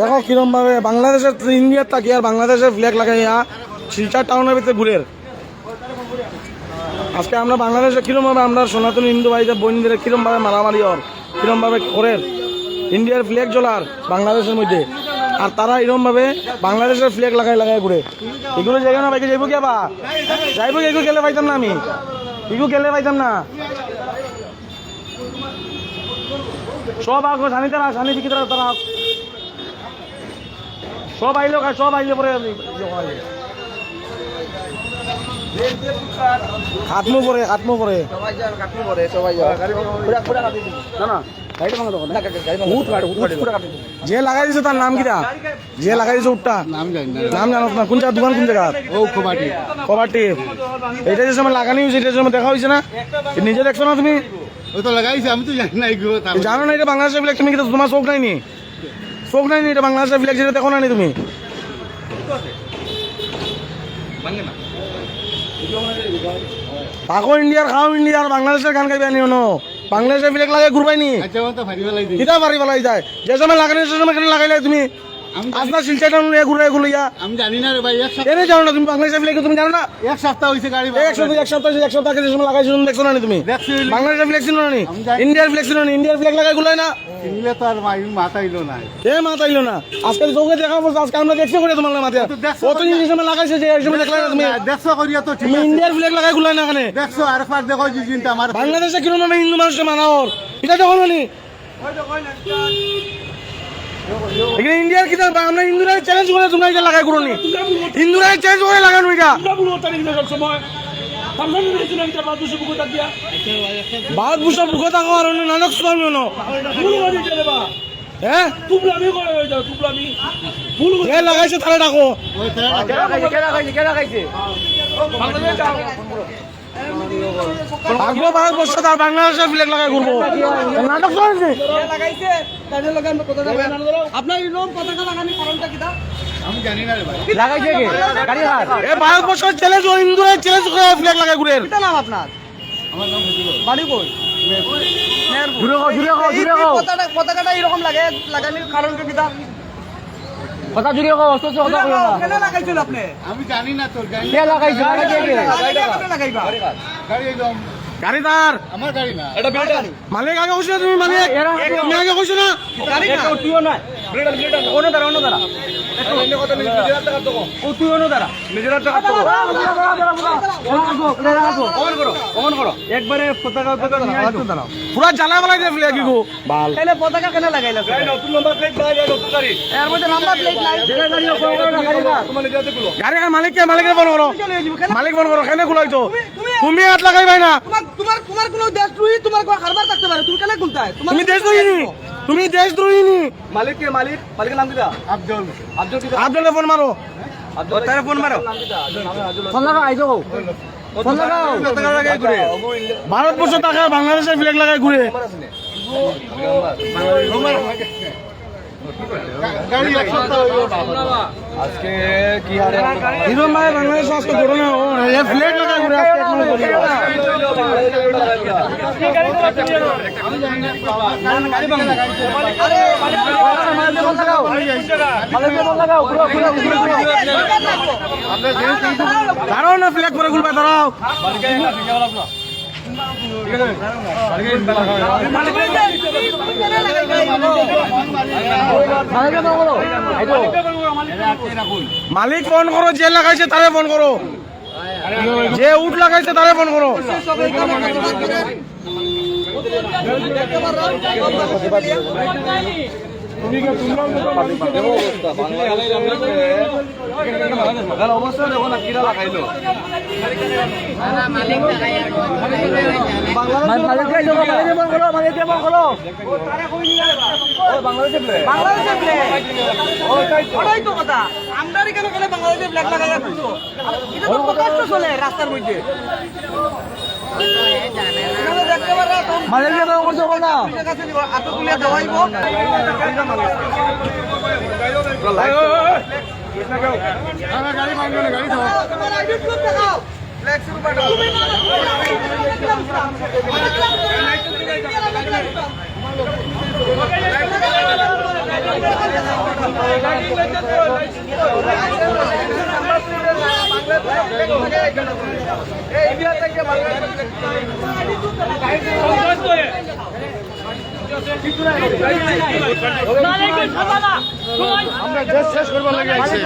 দেখো কিরম ভাবে বাংলাদেশের ইন্ডিয়ার তাকি আর বাংলাদেশের ফ্ল্যাগ লাগাইয়া শিলচর টাউনের ভিতরে ঘুরের। আজকে আমরা বাংলাদেশে কিরম ভাবে আমরা সনাতন হিন্দু ভাইদের, বোনদের কিরম ভাবে মারামারি হর কিরম ভাবে করের, ইন্ডিয়ার ফ্ল্যাগ জ্বলার বাংলাদেশের মধ্যে। আর তারা এরম ভাবে বাংলাদেশের ফ্ল্যাগ লাগাই লাগাই ঘুরে। এগুলো জায়গা না বাইকে যাইব কি আবার? যাইব এগুলো গেলে পাইতাম না আমি। এগুলো গেলে পাইতাম না। সব আগ জানিতে না জানি দিকে তারা তারা সব আইলো কা- সব আইলে পরে আত্ম পরে আত্ম পরে। না না যে লাগাই দিছে তার নাম কিটা? যে লাগাই দিছে উঠটা নাম জানি না। কোন জায়গা দোকান কোন জায়গা? ও কবাডি কবাটি এটা যে সময় লাগানি হয়েছে এটা সময় দেখা হয়েছে না? নিজে দেখছ না তুমি? ও তো লাগাইছে আমি তো জানি না এগুলো জানো না এটা বাংলাদেশের ফ্ল্যাগ তুমি কিন্তু তোমার চোখ নাইনি? চোখ নাইনি এটা বাংলাদেশের ফ্ল্যাগ যেটা দেখো না নি। তুমি তাকো ইন্ডিয়ার খাও ইন্ডিয়ার বাংলাদেশের গান গাইবে আনিও নো। বাংলাদেশের ফ্ল্যাগ লাগাই ঘুরবাই নি। আচ্ছা ও তো পারি পেলাই যায়। যে সময় লাগানি সে সময় কেন লাগাইলে তুমি? আপনার শিলচাটা নিয়ে ঘুরে ঘুরিয়া আমি জানি না রে ভাই এক সপ্তাহ এনে জানো না তুমি বাংলাদেশের ফ্ল্যাগ তুমি জানো না? এক সপ্তাহ হয়েছে গাড়ি এক সপ্তাহ এক সপ্তাহ এক সপ্তাহ আগে সময় লাগাইছো দেখছ না তুমি? দেখছি। বাংলাদেশের ফ্ল্যাগ ছিল না। ইন্ডিয়ার ফ্ল্যাগ ছিল না ইন্ডিয়ার ফ্ল্যাগ লাগাই গুলাই না? তো আর না। এ মাথা ইলো না। আজকে চোখে দেখা বলছো আজকে আমরা দেখছি করে তোমার মাথা তো দেখছ কত জিনিস সময় লাগাইছে যে এই সময় দেখলে তুমি? দেখছ করিয়া তো তুমি আছে। ইন্ডিয়ার ফ্ল্যাগ লাগাই গুলাই না দেখছ আর একবার দেখো যে জিনটা আমার বাংলাদেশে হিন্দু মানুষকে মানাওর এটা যখন হলি এখানে ইন্ডিয়ার কি? আমরা হিন্দুরা চ্যালেঞ্জ করে তোমরা এটা লাগাই করনি হিন্দুরা চ্যালেঞ্জ করে লাগানো এটা। ভারত ভূষণ থাকো আর অন্য নানক স্বামী হ্যাঁ? যে লাগাইছে তারা ডাকো ওই তারা- ভাগবো ভারত বর্ষ তার বাংলাদেশের ফ্ল্যাগ লাগাই ঘুরবো। নাটক চলছে আমি জানি না রে ভাই। লাগাইছে কে? এ ভারত চ্যালেঞ্জ ও হিন্দুরা চ্যালেঞ্জ করে ফ্ল্যাগ লাগাই ঘুরে আমার নাম হয়েছিল ঘুরে খাও ঘুরে খাও ঘুরে পতাকাটা এরকম লাগে লাগানির কারণ কি কথা জুড়ে খাও অস্ত কথা কইও না। কেন লাগাইছিল আপনি? আমি জানি না তোর গাড়ি। কে লাগাইছে? গাড়ি কে? লাগাইবা? গাড়ি একদম গাড়ি তার আমার গাড়ি না। মালিক আগে কইছো না তুমি মালিক? তুমি আগে কইছো না? গাড়ি না তুইও না অন্য দ্বারা অন্য দ্বারা ও তুই অন্য দ্বারা নিজের একবারে পতাকা পুরা জ্বালা বালাই দিয়ে ফ্ল্যাগ গো বাল তাহলে পতাকা কেন লাগাইলো নতুন নাম্বার প্লেট বাই নতুন গাড়ি এর মধ্যে নাম্বার প্লেট নাই গাড়ি মালিক কে মালিকের ফোন করো মালিক ফোন করো কেন খুলাইছো তুমি হাত লাগাই ভাই না তোমার তোমার কোনো দেশদ্রোহী তোমার কোনো হারবার থাকতে পারে তুমি কেন খুলতায় তোমার তুমি দেশদ্রোহিনী তুমি দেশদ্রোহিনী মালিক কে মালিক মালিকের নাম কিটা আব্দুল আব্দুল কিটা আপনাদের ফোন মারো। আব্দুল তারে ফোন মারো। ফোন লাগাও আইজো। ফোন লাগাও। পতাকা লাগাই ঘুরে ভারতবর্ষ টাকা বাংলাদেশের ফ্ল্যাগ লাগাই ঘুরে। আজকে কি হারে? হিরণ ভাই বাংলাদেশ আজকে ঘুরে না ও এই ফ্ল্যাগ লাগাই ঘুরে আজকে এক ঘুরে। দাঁড়াও না ফ্ল্যাগ করে খুলবে দাঁড়াও। মালিক ফোন করো যে লাগাইছে তারে ফোন করো। যে উঠ লাগাইছে তারে ফোন করো। অবস্থা দেখো না কিরা লাগাইলো কেন এটা তো প্রকাশ্য চলে রাস্তার মধ্যে। নিব, হাতে তুলে দেওয়াইব। গাড়ি মারবে না গাড়ি দাও তোমার ID শুরু পাঠাও। আমরা দেশ শেষ করবার লাগে আইছি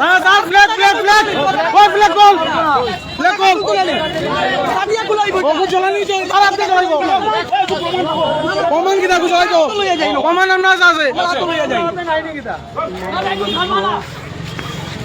হ্যাঁ স্যার ফ্ল্যাগ ফ্ল্যাগ ফ্ল্যাগ ওই ফ্ল্যাগ কল ফ্ল্যাগ গুলাইব আপনি চলাইব কমান কিটা কমান নাম না আছে তো লইয়া যাই